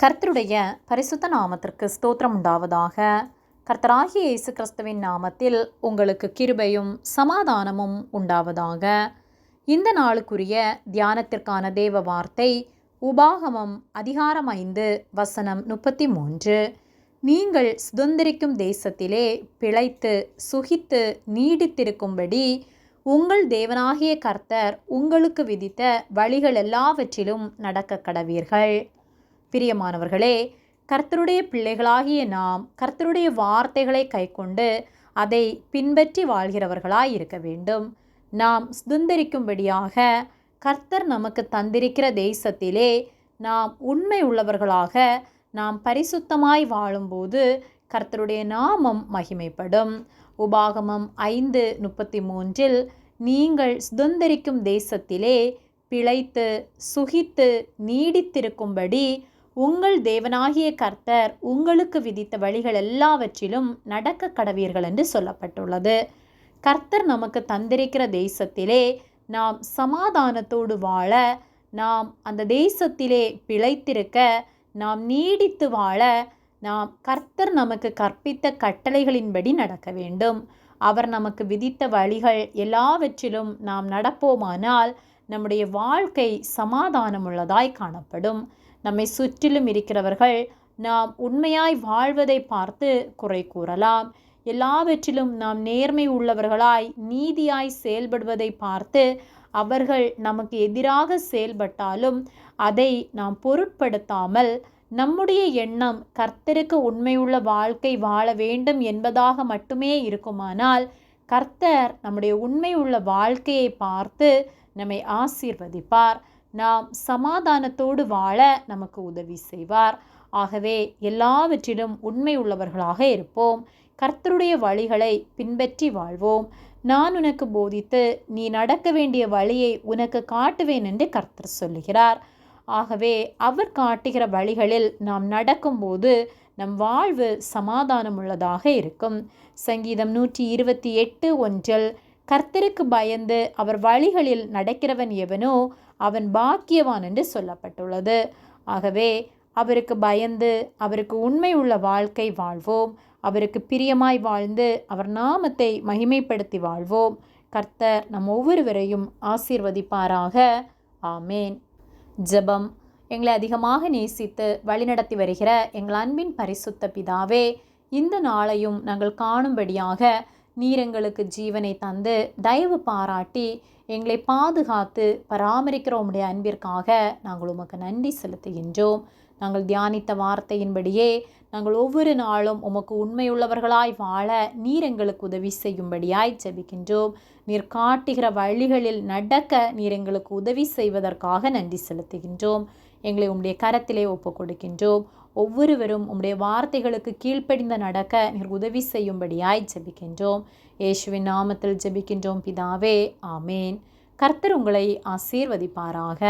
கர்த்தருடைய பரிசுத்த நாமத்திற்கு ஸ்தோத்திரம் உண்டாவதாக. கர்த்தராகிய இயேசு கிறிஸ்துவின் நாமத்தில் உங்களுக்கு கிருபையும் சமாதானமும் உண்டாவதாக. இந்த நாளுக்குரிய தியானத்திற்கான தேவ வார்த்தை உபாகமம் அதிகாரம் ஐந்து வசனம் முப்பத்தி மூன்று நீங்கள் சுதந்திரிக்கும் தேசத்திலே பிழைத்து சுகித்து நீடித்திருக்கும்படி உங்கள் தேவனாகிய கர்த்தர் உங்களுக்கு விதித்த வழிகள் எல்லாவற்றிலும் நடக்க கடவீர்கள் பிரியமானவர்களே கர்த்தருடைய பிள்ளைகளாகிய நாம் கர்த்தருடைய வார்த்தைகளை கைக்கொண்டு அதை பின்பற்றி வாழ்கிறவர்களாய் இருக்க வேண்டும். நாம் சுதந்திரிக்கும்படியாக கர்த்தர் நமக்கு தந்திருக்கிற தேசத்திலே நாம் உண்மை உள்ளவர்களாக நாம் பரிசுத்தமாய் வாழும்போது கர்த்தருடைய நாமம் மகிமைப்படும். உபாகமம் ஐந்து முப்பத்தி மூன்றில் நீங்கள் சுதந்திரிக்கும் தேசத்திலே பிழைத்து சுகித்து நீடித்திருக்கும்படி உங்கள் தேவனாகிய கர்த்தர் உங்களுக்கு விதித்த வழிகள் எல்லாவற்றிலும் நடக்க கடவீர்கள் என்று சொல்லப்பட்டுள்ளது. கர்த்தர் நமக்கு தந்திருக்கிற தேசத்திலே நாம் சமாதானத்தோடு வாழ நாம் அந்த தேசத்திலே பிழைத்திருக்க நாம் நீடித்து வாழ நாம் கர்த்தர் நமக்கு கற்பித்த கட்டளைகளின்படி நடக்க வேண்டும். அவர் நமக்கு விதித்த வழிகள் எல்லாவற்றிலும் நாம் நடப்போமானால் நம்முடைய வாழ்க்கை சமாதானமுள்ளதாய் காணப்படும். நம்மை சுற்றிலும் இருக்கிறவர்கள் நாம் உண்மையாய் வாழ்வதை பார்த்து குறை கூறலாம். எல்லாவற்றிலும் நாம் நேர்மை உள்ளவர்களாய் நீதியாய் செயல்படுவதை பார்த்து அவர்கள் நமக்கு எதிராக செயல்பட்டாலும் அதை நாம் பொருட்படுத்தாமல் நம்முடைய எண்ணம் கர்த்தருக்கு உண்மையுள்ள வாழ்க்கை வாழ வேண்டும் என்பதாக மட்டுமே இருக்குமானால் கர்த்தர் நம்முடைய உண்மையுள்ள வாழ்க்கையை பார்த்து நம்மை ஆசீர்வதிப்பார். நாம் சமாதானத்தோடு வாழ நமக்கு உதவி செய்வார். ஆகவே எல்லாவற்றிலும் உண்மை உள்ளவர்களாக இருப்போம். கர்த்தருடைய வழிகளை பின்பற்றி வாழ்வோம். நான் உனக்கு போதித்து நீ நடக்க வேண்டிய வழியை உனக்கு காட்டுவேன் என்று கர்த்தர் சொல்லுகிறார். ஆகவே அவர் காட்டுகிற வழிகளில் நாம் நடக்கும்போது நம் வாழ்வு சமாதானம் உள்ளதாக இருக்கும். சங்கீதம் நூற்றி இருபத்தி எட்டு ஒன்றில் கர்த்தருக்கு பயந்து அவர் வழிகளில் நடக்கிறவன் எவனோ அவன் பாக்கியவான் என்று சொல்லப்பட்டுள்ளது. ஆகவே அவருக்கு பயந்து அவருக்கு உண்மை உள்ள வாழ்க்கை வாழ்வோம். அவருக்கு பிரியமாய் வாழ்ந்து அவர் நாமத்தை மகிமைப்படுத்தி வாழ்வோம். கர்த்தர் நம் ஒவ்வொருவரையும் ஆசீர்வதிப்பாராக. ஆமேன். ஜெபம். எங்களை அதிகமாக நேசித்து வழிநடத்தி வருகிற எங்கள் அன்பின் பரிசுத்த பிதாவே இந்த நாளையும் நாங்கள் காணும்படியாக நீர் எங்களுக்கு ஜீவனை தந்து தயவு பாராட்டி எங்களை பாதுகாத்து பராமரிக்கிற உம்முடைய அன்பிற்காக நாங்கள் உமக்கு நன்றி செலுத்துகின்றோம். நாங்கள் தியானித்த வார்த்தையின்படியே நாங்கள் ஒவ்வொரு நாளும் உமக்கு உண்மையுள்ளவர்களாய் வாழ நீர் எங்களுக்கு உதவி செய்யும்படியாய் ஜெபிக்கின்றோம். நீர் காட்டுகிற வழிகளில் நடக்க நீர் எங்களுக்கு உதவி செய்வதற்காக நன்றி செலுத்துகின்றோம். எங்களை உம்முடைய கரத்திலே ஒப்பு கொடுக்கின்றோம் ஒவ்வொருவரும் உம்முடைய வார்த்தைகளுக்கு கீழ்ப்படிந்த நடக்க நீர் உதவி செய்யும்படியாய் ஜபிக்கின்றோம். இயேசுவின் நாமத்தில் ஜெபிக்கின்றோம் பிதாவே ஆமேன். கர்த்தர் உங்களை ஆசீர்வதிப்பாராக.